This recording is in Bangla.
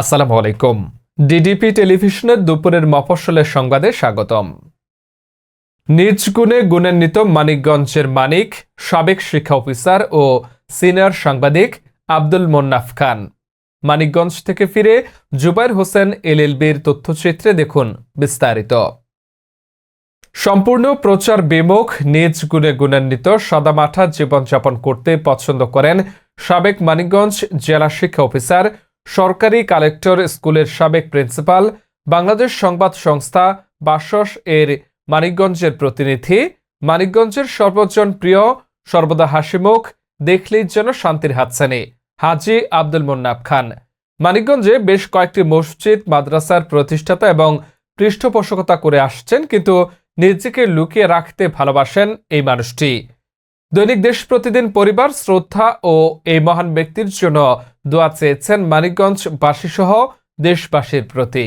আসসালামু আলাইকুম। ডিডিপি টেলিভিশনের দুপুরের মফস্বলের সংবাদে স্বাগতম। নিজ গুণে গুণান্বিত মানিকগঞ্জের মানিক, সাবেক শিক্ষা অফিসার ও সিনিয়র সাংবাদিক আব্দুল মোন্নাফ খান। মানিকগঞ্জ থেকে ফিরে জুবাইর হোসেন এলএলবির তথ্যচিত্রে দেখুন বিস্তারিত। সম্পূর্ণ প্রচার বিমুখ, নিজ গুণে গুণান্বিত সাদামাঠা জীবনযাপন করতে পছন্দ করেন সাবেক মানিকগঞ্জ জেলা শিক্ষা অফিসার সরকারি কালেক্টর স্কুলের সাবেক প্রিন্সিপাল, বাংলাদেশ সংবাদ সংস্থা বাসস এর মানিকগঞ্জের প্রতিনিধি। মানিকগঞ্জের সর্বজন প্রিয়, সর্বদা হাসিমুখ, দেখলেই যেন শান্তির হাতছানি। হাজি আব্দুল মোন্নাফ খান। মানিকগঞ্জে বেশ কয়েকটি মসজিদ, মাদ্রাসার প্রতিষ্ঠাতা এবং পৃষ্ঠপোষকতা করে আসছেন, কিন্তু নিজেকে লুকিয়ে রাখতে ভালোবাসেন এই মানুষটি। দৈনিক দেশ প্রতিদিন পরিবার, শ্রদ্ধা ও এই মহান ব্যক্তির জন্য দোয়া চেয়েছেন মানিকগঞ্জবাসী সহ দেশবাসীর প্রতি।